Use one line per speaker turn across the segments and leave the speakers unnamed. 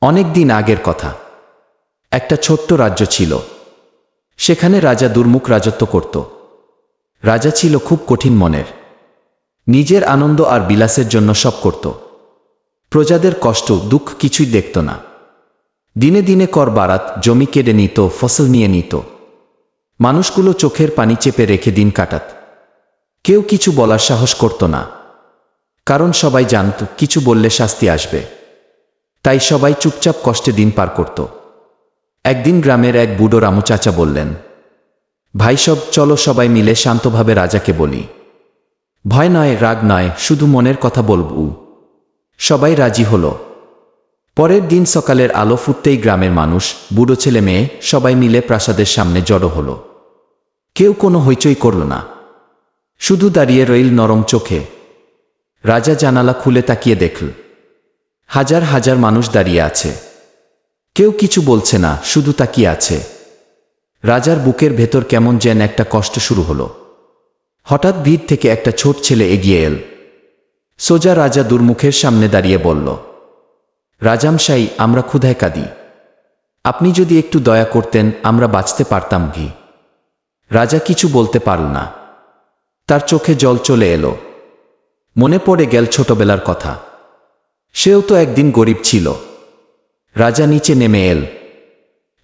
অনেক দিন আগের কথা। একটা ছোট্ট রাজ্য ছিল। সেখানে রাজা দুর্মুখ রাজত্ব করত। রাজা ছিল খুব কঠিন মনের। নিজের আনন্দ আর বিলাসের জন্য সব করত। প্রজাদের কষ্ট, দুঃখ কিছুই দেখত না। দিনে দিনে কর বারাত, জমি কেড়ে নিত, ফসল নিয়ে নিত। মানুষগুলো চোখের পানি চেপে রেখে দিন কাটাত। কেউ কিছু বলার সাহস করত না। কারণ সবাই জানত, কিছু বললে শাস্তি আসবে। তাই সবাই চুপচাপ কষ্টে দিন পার করত। একদিন গ্রামের এক বুড়ো রামু চাচা বললেন, ভাই সব, চলো সবাই মিলে শান্তভাবে রাজাকে বলি। ভয় নয়, রাগ নয়, শুধু মনের কথা বলবু। সবাই রাজি হল। পরের দিন সকালের আলো ফুটতেই গ্রামের মানুষ, বুড়ো ছেলে মেয়ে, সবাই মিলে প্রাসাদের সামনে জড়ো হল। কেউ কোনো হইচই করল না। শুধু দাঁড়িয়ে রইল নরম চোখে। রাজা জানালা খুলে তাকিয়ে দেখল হাজার হাজার মানুষ দাঁড়িয়ে আছে। কেউ কিছু বলছে না, শুধু তাকিয়ে আছে। রাজার বুকের ভেতর কেমন যেন একটা কষ্ট শুরু হলো। হঠাৎ ভিড় থেকে একটা ছোট ছেলে এগিয়ে এল। সোজা রাজা দুর্মুখের সামনে দাঁড়িয়ে বলল, রাজামশাই, আমরা ক্ষুধায় কাঁদি। আপনি যদি একটু দয়া করতেন, আমরা বাঁচতে পারতাম ভি রাজা কিছু বলতে পারল না। তার চোখে জল চলে এলো। মনে পড়ে গেল ছোটবেলার কথা। সেও তো একদিন গরিব ছিল। রাজা নিচে নেমে এল।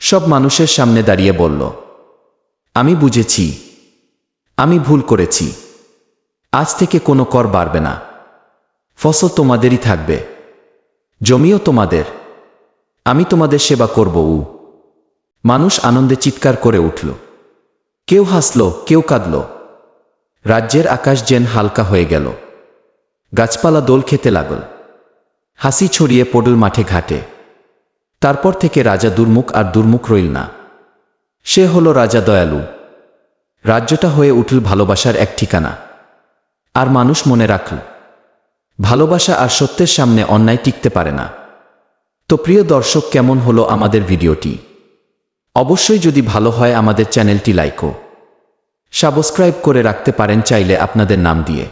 সব মানুষের সামনে দাঁড়িয়ে বলল, আমি বুঝেছি। আমি ভুল করেছি। আজ থেকে কোনো কর বাড়বে না। ফসল তোমাদেরই থাকবে। জমিও তোমাদের। আমি তোমাদের সেবা করব, উ। মানুষ আনন্দে চিৎকার করে উঠল। কেউ হাসল, কেউ কাঁদল। রাজ্যের আকাশ যেন হালকা হয়ে গেল। গাছপালা দোল খেতে লাগল। হাসি ছড়িয়ে পড়ল মাঠে ঘাটে। তারপর থেকে রাজা দুর্মুখ আর দুর্মুখ রইল না। সে হল রাজা দয়ালু। রাজ্যটা হয়ে উঠল ভালোবাসার এক ঠিকানা। আর মানুষ মনে রাখল, ভালোবাসা আর সত্যের সামনে অন্যায় টিকতে পারে না। তো প্রিয় দর্শক, কেমন হলো আমাদের ভিডিওটি? অবশ্যই যদি ভালো হয় আমাদের চ্যানেলটি লাইকও। সাবস্ক্রাইব করে রাখতে পারেন চাইলে আপনাদের নাম দিয়ে।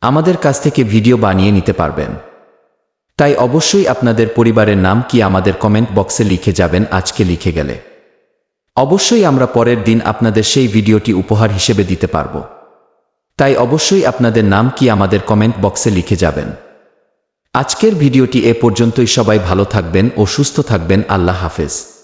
আমাদের কাছ থেকে ভিডিও বানিয়ে নিতে পারবেন। তাই অবশ্যই আপনাদের পরিবারের নাম কি আমাদের কমেন্ট বক্সে লিখে যাবেন, আজকে লিখে গেলে। অবশ্যই আমরা পরের দিন আপনাদের সেই ভিডিওটি উপহার হিসেবে দিতে পারব। তাই অবশ্যই আপনাদের নাম কি আমাদের কমেন্ট বক্সে লিখে যাবেন। আজকের ভিডিওটি এ পর্যন্তই, সবাই ভালো থাকবেন ও সুস্থ থাকবেন, আল্লাহ হাফেজ।